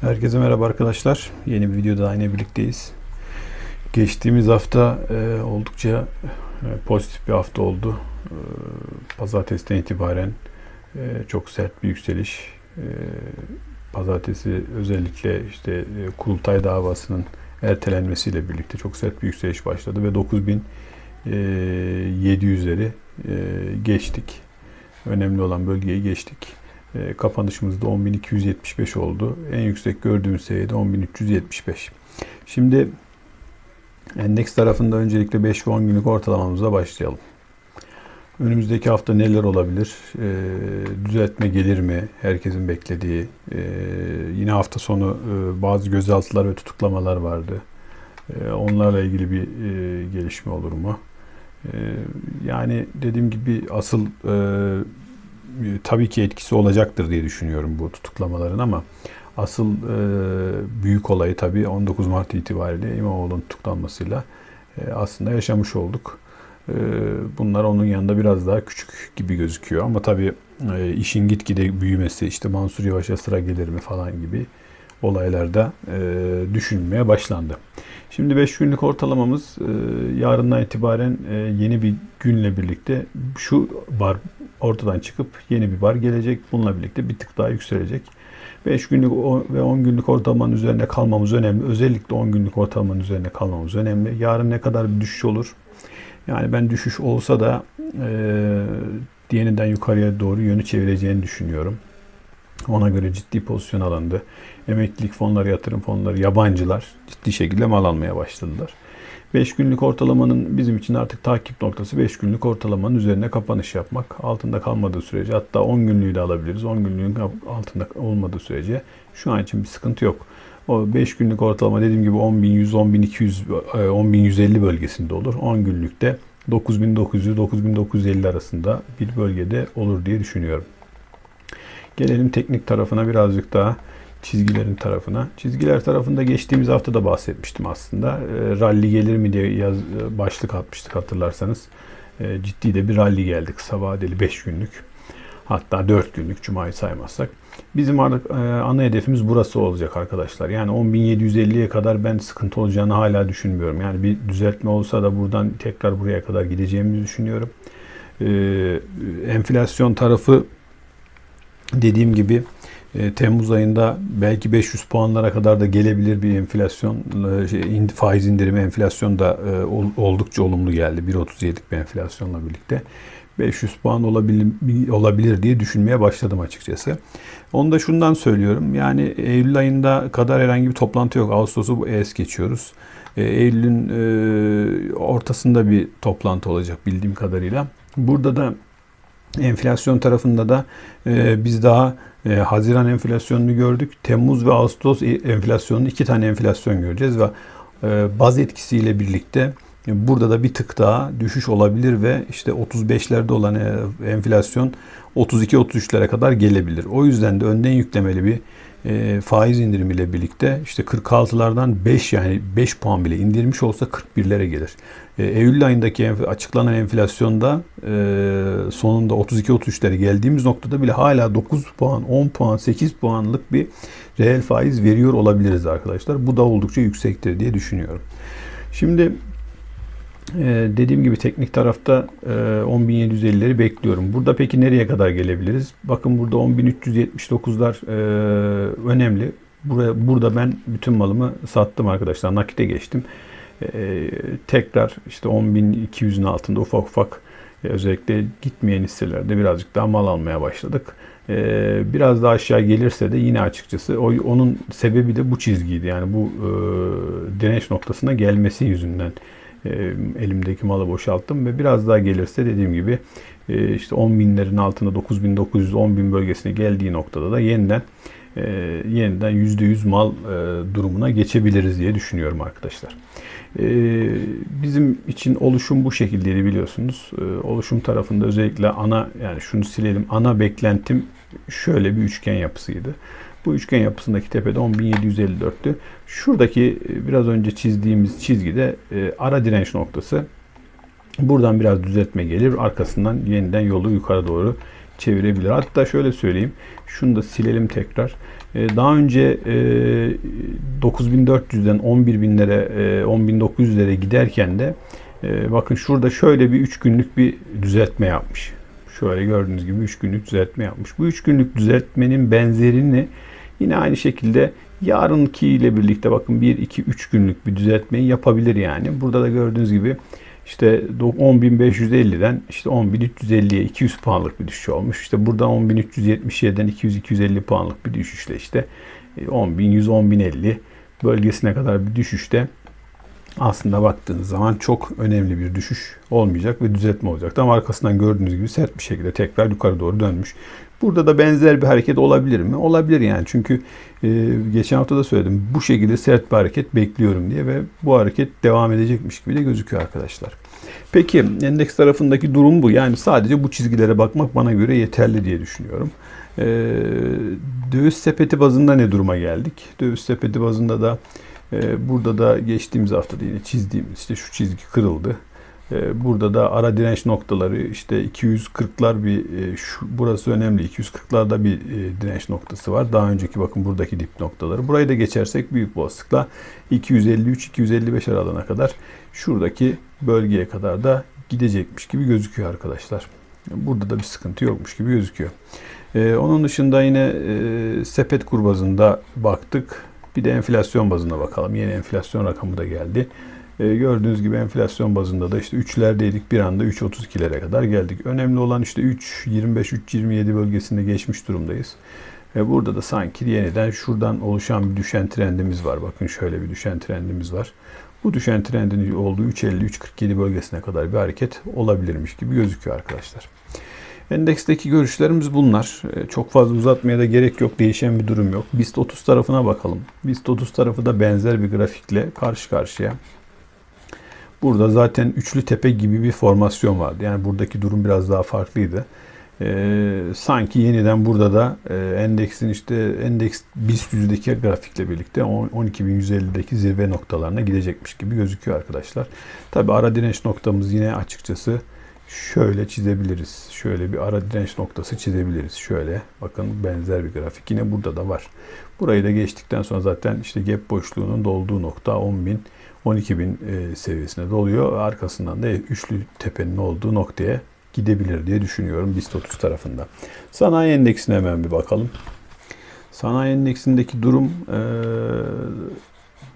Herkese merhaba arkadaşlar. Yeni bir videoda yine birlikteyiz. Geçtiğimiz hafta e, oldukça e, pozitif bir hafta oldu. E, pazartesiden itibaren e, çok sert bir yükseliş. E, pazartesi özellikle işte e, kurultay davasının ertelenmesiyle birlikte çok sert bir yükseliş başladı ve 9700'leri e, geçtik. Önemli olan bölgeyi geçtik. E, kapanışımızda 10.275 oldu. En yüksek gördüğümüz seviyede 10.375. Şimdi endeks tarafında öncelikle 5 ve 10 günlük ortalamamıza başlayalım. Önümüzdeki hafta neler olabilir? E, düzeltme gelir mi? Herkesin beklediği. E, yine hafta sonu e, bazı gözaltılar ve tutuklamalar vardı. E, onlarla ilgili bir e, gelişme olur mu? E, yani dediğim gibi asıl e, tabii ki etkisi olacaktır diye düşünüyorum bu tutuklamaların ama asıl e, büyük olayı tabii 19 Mart itibariyle İmamoğlu'nun tutuklanmasıyla e, aslında yaşamış olduk. E, bunlar onun yanında biraz daha küçük gibi gözüküyor ama tabii e, işin gitgide büyümesi işte Mansur Yavaş'a sıra gelir mi falan gibi olaylarda e, düşünmeye başlandı. Şimdi 5 günlük ortalamamız e, yarından itibaren e, yeni bir günle birlikte şu bar ortadan çıkıp yeni bir bar gelecek. Bununla birlikte bir tık daha yükselecek. 5 günlük ve 10 günlük ortalamanın üzerine kalmamız önemli. Özellikle 10 günlük ortalamanın üzerine kalmamız önemli. Yarın ne kadar bir düşüş olur? Yani ben düşüş olsa da e, yeniden yukarıya doğru yönü çevireceğini düşünüyorum. Ona göre ciddi pozisyon alındı. Emeklilik fonları, yatırım fonları, yabancılar ciddi şekilde mal almaya başladılar. 5 günlük ortalamanın bizim için artık takip noktası 5 günlük ortalamanın üzerine kapanış yapmak. Altında kalmadığı sürece hatta 10 günlüğü de alabiliriz. 10 günlüğün altında olmadığı sürece şu an için bir sıkıntı yok. O 5 günlük ortalama dediğim gibi 10.100, 10.200, 10.150 bölgesinde olur. 10 günlükte 9.900, 9.950 arasında bir bölgede olur diye düşünüyorum. Gelelim teknik tarafına birazcık daha çizgilerin tarafına. Çizgiler tarafında geçtiğimiz hafta da bahsetmiştim aslında. E, rally gelir mi diye yaz, başlık atmıştık hatırlarsanız. E, ciddi de bir rally geldi kısa vadeli 5 günlük. Hatta 4 günlük Cuma'yı saymazsak. Bizim artık e, ana hedefimiz burası olacak arkadaşlar. Yani 10.750'ye kadar ben sıkıntı olacağını hala düşünmüyorum. Yani bir düzeltme olsa da buradan tekrar buraya kadar gideceğimizi düşünüyorum. E, enflasyon tarafı dediğim gibi e, Temmuz ayında belki 500 puanlara kadar da gelebilir bir enflasyon, e, şey, faiz indirimi enflasyon da e, oldukça olumlu geldi. 1.37'lik bir enflasyonla birlikte. 500 puan olabilir, olabilir diye düşünmeye başladım açıkçası. Onu da şundan söylüyorum. Yani Eylül ayında kadar herhangi bir toplantı yok. Ağustos'u es geçiyoruz. Eylül'ün ortasında bir toplantı olacak bildiğim kadarıyla. Burada da enflasyon tarafında da biz daha e, Haziran enflasyonunu gördük. Temmuz ve Ağustos e, enflasyonunu iki tane enflasyon göreceğiz ve e, baz etkisiyle birlikte e, burada da bir tık daha düşüş olabilir ve işte 35'lerde olan e, enflasyon 32-33'lere kadar gelebilir. O yüzden de önden yüklemeli bir e, faiz indirimiyle birlikte işte 46'lardan 5 yani 5 puan bile indirmiş olsa 41'lere gelir. E, Eylül ayındaki açıklanan enflasyonda e, sonunda 32-33'lere geldiğimiz noktada bile hala 9 puan, 10 puan, 8 puanlık bir reel faiz veriyor olabiliriz arkadaşlar. Bu da oldukça yüksektir diye düşünüyorum. Şimdi ee, dediğim gibi teknik tarafta e, 10.750'leri bekliyorum. Burada peki nereye kadar gelebiliriz? Bakın burada 10.379'lar e, önemli. Buraya, burada ben bütün malımı sattım arkadaşlar. Nakite geçtim. E, tekrar işte 10.200'ün altında ufak ufak e, özellikle gitmeyen hisselerde birazcık daha mal almaya başladık. E, biraz daha aşağı gelirse de yine açıkçası o, onun sebebi de bu çizgiydi. Yani bu e, direnç noktasına gelmesi yüzünden e, elimdeki malı boşalttım ve biraz daha gelirse dediğim gibi e, işte 10 binlerin altında 9900 10 bin bölgesine geldiği noktada da yeniden e, yeniden %100 mal durumuna geçebiliriz diye düşünüyorum arkadaşlar. Bizim için oluşum bu şekildeydi biliyorsunuz. Oluşum tarafında özellikle ana yani şunu silelim ana beklentim şöyle bir üçgen yapısıydı. Bu üçgen yapısındaki tepede 10.754'tü. Şuradaki e, biraz önce çizdiğimiz çizgide e, ara direnç noktası. Buradan biraz düzeltme gelir. Arkasından yeniden yolu yukarı doğru çevirebilir. Hatta şöyle söyleyeyim. Şunu da silelim tekrar. E, daha önce e, 9400'den 11000'lere, e, 10900'lere giderken de e, bakın şurada şöyle bir 3 günlük bir düzeltme yapmış. Şöyle gördüğünüz gibi 3 günlük düzeltme yapmış. Bu 3 günlük düzeltmenin benzerini yine aynı şekilde yarınki ile birlikte bakın 1, 2, 3 günlük bir düzeltmeyi yapabilir yani. Burada da gördüğünüz gibi işte 10.550'den işte 10.350'ye 200 puanlık bir düşüş olmuş. İşte buradan 10.377'den 200-250 puanlık bir düşüşle işte 10.100-10.050 bölgesine kadar bir düşüşte aslında baktığınız zaman çok önemli bir düşüş olmayacak ve düzeltme olacak. Ama arkasından gördüğünüz gibi sert bir şekilde tekrar yukarı doğru dönmüş. Burada da benzer bir hareket olabilir mi? Olabilir yani. Çünkü e, geçen hafta da söyledim. Bu şekilde sert bir hareket bekliyorum diye ve bu hareket devam edecekmiş gibi de gözüküyor arkadaşlar. Peki endeks tarafındaki durum bu. Yani sadece bu çizgilere bakmak bana göre yeterli diye düşünüyorum. E, döviz sepeti bazında ne duruma geldik? Döviz sepeti bazında da burada da geçtiğimiz hafta yine çizdiğimiz işte şu çizgi kırıldı. Ee, burada da ara direnç noktaları işte 240'lar bir e, şu, burası önemli 240'larda bir e, direnç noktası var. Daha önceki bakın buradaki dip noktaları. Burayı da geçersek büyük olasılıkla 253-255 aralığına kadar şuradaki bölgeye kadar da gidecekmiş gibi gözüküyor arkadaşlar. Burada da bir sıkıntı yokmuş gibi gözüküyor. Ee, onun dışında yine e, sepet kur bazında baktık. Bir de enflasyon bazına bakalım. Yeni enflasyon rakamı da geldi. E, gördüğünüz gibi enflasyon bazında da işte 3'lerdeydik bir anda 3.32'lere kadar geldik. Önemli olan işte 3.25-3.27 bölgesinde geçmiş durumdayız. E, burada da sanki yeniden şuradan oluşan bir düşen trendimiz var. Bakın şöyle bir düşen trendimiz var. Bu düşen trendin olduğu 3.50-3.47 bölgesine kadar bir hareket olabilirmiş gibi gözüküyor arkadaşlar. Endeksteki görüşlerimiz bunlar. E, çok fazla uzatmaya da gerek yok. Değişen bir durum yok. BIST 30 tarafına bakalım. BIST 30 tarafı da benzer bir grafikle karşı karşıya. Burada zaten üçlü tepe gibi bir formasyon vardı. Yani buradaki durum biraz daha farklıydı. Ee, sanki yeniden burada da e, endeksin işte endeks BIST yüzdeki grafikle birlikte 12.150'deki zirve noktalarına gidecekmiş gibi gözüküyor arkadaşlar. Tabi ara direnç noktamız yine açıkçası şöyle çizebiliriz. Şöyle bir ara direnç noktası çizebiliriz. Şöyle bakın benzer bir grafik yine burada da var. Burayı da geçtikten sonra zaten işte gap boşluğunun dolduğu nokta 10.000 12.000 e, seviyesine doluyor. Arkasından da üçlü tepenin olduğu noktaya gidebilir diye düşünüyorum BIST 30 tarafında. Sanayi endeksine hemen bir bakalım. Sanayi endeksindeki durum e,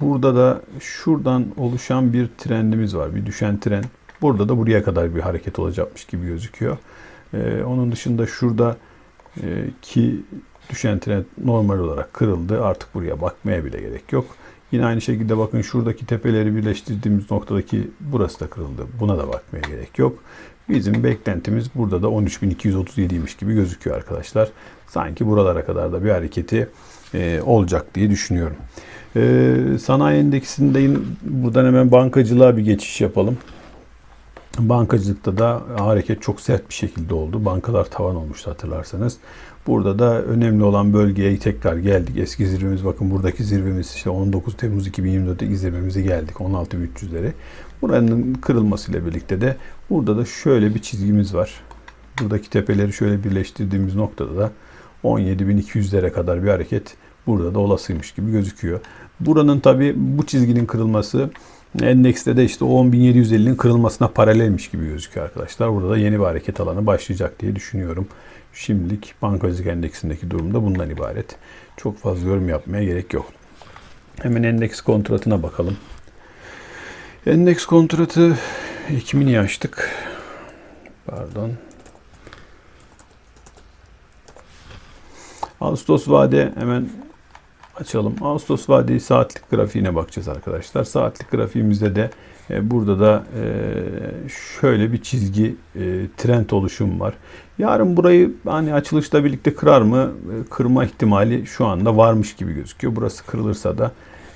burada da şuradan oluşan bir trendimiz var. Bir düşen trend. Burada da buraya kadar bir hareket olacakmış gibi gözüküyor. E, onun dışında şurada e, ki düşen trend normal olarak kırıldı. Artık buraya bakmaya bile gerek yok. Yine aynı şekilde bakın şuradaki tepeleri birleştirdiğimiz noktadaki burası da kırıldı. Buna da bakmaya gerek yok. Bizim beklentimiz burada da 13.237'ymiş gibi gözüküyor arkadaşlar. Sanki buralara kadar da bir hareketi e, olacak diye düşünüyorum. E, sanayi endeksinde buradan hemen bankacılığa bir geçiş yapalım. Bankacılıkta da hareket çok sert bir şekilde oldu. Bankalar tavan olmuştu hatırlarsanız. Burada da önemli olan bölgeye tekrar geldik. Eski zirvemiz bakın buradaki zirvemiz işte 19 Temmuz 2024'te zirvemize geldik 16.300'lere. Buranın kırılmasıyla birlikte de burada da şöyle bir çizgimiz var. Buradaki tepeleri şöyle birleştirdiğimiz noktada da 17.200'lere kadar bir hareket burada da olasıymış gibi gözüküyor. Buranın tabi bu çizginin kırılması Endekste de işte 10.750'nin kırılmasına paralelmiş gibi gözüküyor arkadaşlar. Burada da yeni bir hareket alanı başlayacak diye düşünüyorum. Şimdilik bankacılık endeksindeki durum da bundan ibaret. Çok fazla yorum yapmaya gerek yok. Hemen endeks kontratına bakalım. Endeks kontratı Ekim'ini açtık. Pardon. Ağustos vade hemen açalım. Ağustos vadeli saatlik grafiğine bakacağız arkadaşlar. Saatlik grafiğimizde de e, burada da e, şöyle bir çizgi e, trend oluşum var. Yarın burayı hani açılışla birlikte kırar mı? E, kırma ihtimali şu anda varmış gibi gözüküyor. Burası kırılırsa da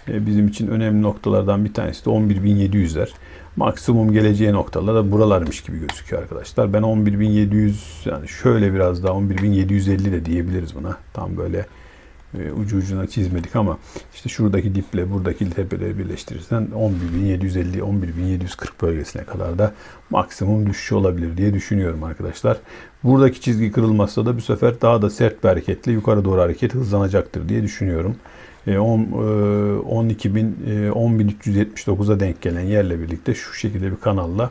e, bizim için önemli noktalardan bir tanesi de 11.700'ler. Maksimum geleceği noktalar da buralarmış gibi gözüküyor arkadaşlar. Ben 11.700 yani şöyle biraz daha 11.750 de diyebiliriz buna. Tam böyle e, ucu ucuna çizmedik ama işte şuradaki diple buradaki tepeleri birleştirirsen 11.750 11.740 bölgesine kadar da maksimum düşüş olabilir diye düşünüyorum arkadaşlar. Buradaki çizgi kırılmazsa da bu sefer daha da sert bir hareketle yukarı doğru hareket hızlanacaktır diye düşünüyorum. 12.000 10.379'a denk gelen yerle birlikte şu şekilde bir kanalla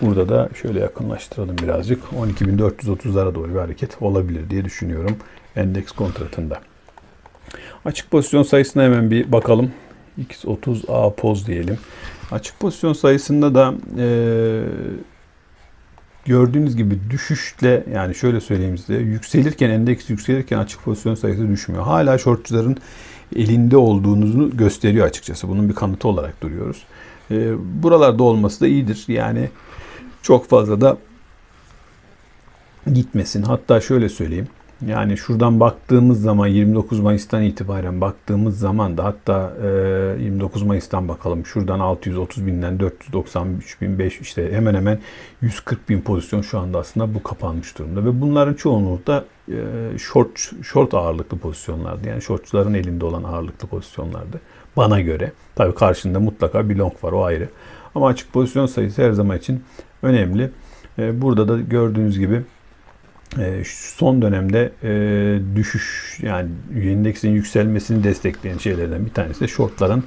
burada da şöyle yakınlaştıralım birazcık 12.430'lara doğru bir hareket olabilir diye düşünüyorum endeks kontratında. Açık pozisyon sayısına hemen bir bakalım. X30A poz diyelim. Açık pozisyon sayısında da e, gördüğünüz gibi düşüşle yani şöyle söyleyeyim size yükselirken endeks yükselirken açık pozisyon sayısı düşmüyor. Hala shortçuların elinde olduğunuzu gösteriyor açıkçası. Bunun bir kanıtı olarak duruyoruz. E, buralarda olması da iyidir. Yani çok fazla da gitmesin. Hatta şöyle söyleyeyim. Yani şuradan baktığımız zaman 29 Mayıs'tan itibaren baktığımız zaman da hatta e, 29 Mayıs'tan bakalım. Şuradan 630 binden 493 bin 5 işte hemen hemen 140 bin pozisyon şu anda aslında bu kapanmış durumda. Ve bunların çoğunluğu da e, short, short ağırlıklı pozisyonlardı. Yani shortçuların elinde olan ağırlıklı pozisyonlardı. Bana göre. Tabii karşında mutlaka bir long var o ayrı. Ama açık pozisyon sayısı her zaman için önemli. E, burada da gördüğünüz gibi e, son dönemde e, düşüş yani endeksin yükselmesini destekleyen şeylerden bir tanesi de shortların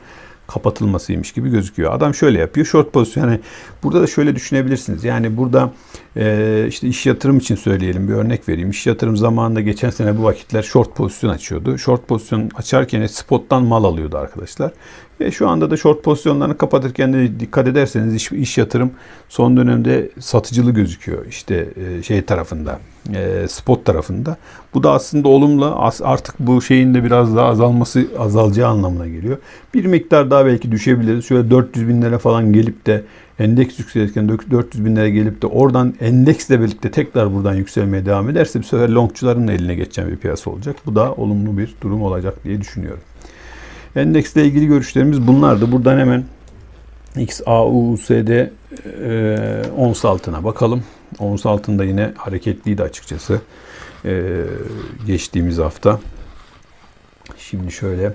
kapatılmasıymış gibi gözüküyor. Adam şöyle yapıyor. Short pozisyon yani burada da şöyle düşünebilirsiniz. Yani burada e, işte iş yatırım için söyleyelim bir örnek vereyim. İş yatırım zamanında geçen sene bu vakitler short pozisyon açıyordu. Short pozisyon açarken spottan mal alıyordu arkadaşlar. Ve şu anda da short pozisyonlarını kapatırken de dikkat ederseniz iş, iş yatırım son dönemde satıcılı gözüküyor. İşte e, şey tarafında, e, spot tarafında. Bu da aslında olumlu. Artık bu şeyin de biraz daha azalması azalacağı anlamına geliyor. Bir miktar daha belki düşebiliriz. Şöyle 400 binlere falan gelip de endeks yükselirken 400 binlere gelip de oradan endeksle birlikte tekrar buradan yükselmeye devam ederse bir sefer longçuların eline geçen bir piyasa olacak. Bu da olumlu bir durum olacak diye düşünüyorum. Endeksle ilgili görüşlerimiz bunlardı. Buradan hemen XAUUSD e, ons altına bakalım. Ons altında yine hareketliydi açıkçası. Geçtiğimiz hafta. Şimdi şöyle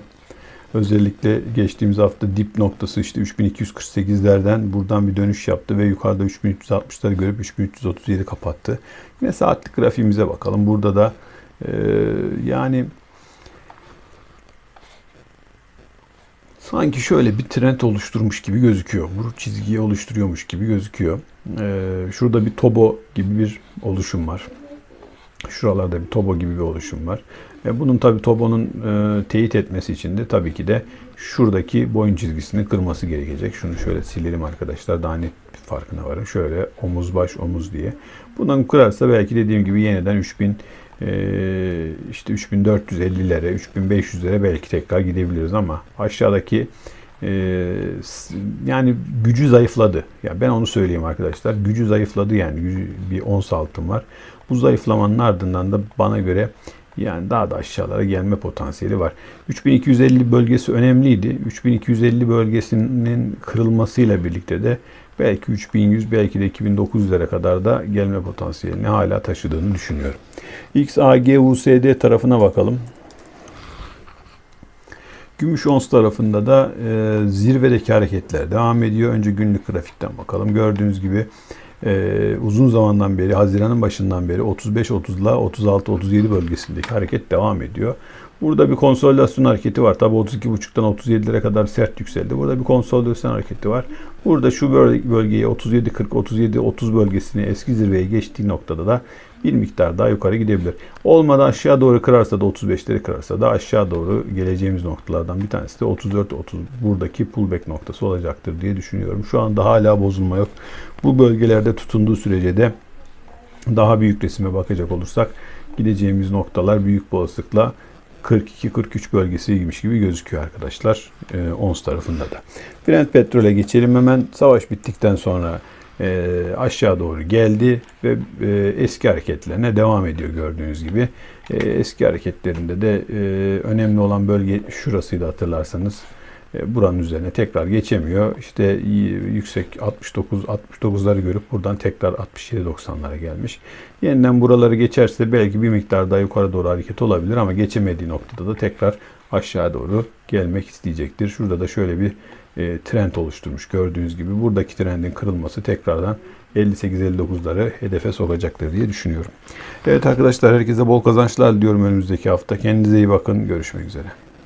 özellikle geçtiğimiz hafta dip noktası işte 3248'lerden buradan bir dönüş yaptı ve yukarıda 3360'ları görüp 3337 kapattı. Yine saatlik grafiğimize bakalım. Burada da e, yani sanki şöyle bir trend oluşturmuş gibi gözüküyor. Bu çizgiyi oluşturuyormuş gibi gözüküyor. Ee, şurada bir tobo gibi bir oluşum var. Şuralarda bir tobo gibi bir oluşum var. Bunun tabi tobonun e, teyit etmesi için de tabii ki de şuradaki boyun çizgisini kırması gerekecek. Şunu şöyle silelim arkadaşlar. Daha net bir farkına varın. Şöyle omuz baş omuz diye. Bundan kırarsa belki dediğim gibi yeniden 3000 e, işte 3450'lere 3500'lere belki tekrar gidebiliriz ama aşağıdaki e, yani gücü zayıfladı. Ya ben onu söyleyeyim arkadaşlar. Gücü zayıfladı yani bir ons altın var. Bu zayıflamanın ardından da bana göre yani daha da aşağılara gelme potansiyeli var. 3250 bölgesi önemliydi. 3250 bölgesinin kırılmasıyla birlikte de belki 3100 belki de 2900'lere kadar da gelme potansiyelini hala taşıdığını düşünüyorum. XAGUSD tarafına bakalım. Gümüş ons tarafında da e, zirvedeki hareketler devam ediyor. Önce günlük grafikten bakalım. Gördüğünüz gibi e, uzun zamandan beri, Haziran'ın başından beri 35-30 ile 36-37 bölgesindeki hareket devam ediyor. Burada bir konsolidasyon hareketi var. Tabi 32.5'tan 37'lere kadar sert yükseldi. Burada bir konsolidasyon hareketi var. Burada şu bölgeyi 37-40, 37-30 bölgesini eski zirveye geçtiği noktada da bir miktar daha yukarı gidebilir. Olmadı aşağı doğru kırarsa da 35'leri kırarsa da aşağı doğru geleceğimiz noktalardan bir tanesi de 34-30 buradaki pullback noktası olacaktır diye düşünüyorum. Şu anda hala bozulma yok. Bu bölgelerde tutunduğu sürece de daha büyük resime bakacak olursak gideceğimiz noktalar büyük olasılıkla 42-43 bölgesiymiş gibi gözüküyor arkadaşlar e, ONS tarafında da. Brent petrole geçelim hemen savaş bittikten sonra e, aşağı doğru geldi ve e, eski hareketlerine devam ediyor gördüğünüz gibi. E, eski hareketlerinde de e, önemli olan bölge şurasıydı hatırlarsanız. e, buranın üzerine tekrar geçemiyor. İşte yüksek 69 69'ları görüp buradan tekrar 67-90'lara gelmiş. Yeniden buraları geçerse belki bir miktar daha yukarı doğru hareket olabilir ama geçemediği noktada da tekrar aşağı doğru gelmek isteyecektir. Şurada da şöyle bir trend oluşturmuş gördüğünüz gibi. Buradaki trendin kırılması tekrardan 58-59'ları hedefe sokacaktır diye düşünüyorum. Evet arkadaşlar herkese bol kazançlar diliyorum önümüzdeki hafta. Kendinize iyi bakın. Görüşmek üzere.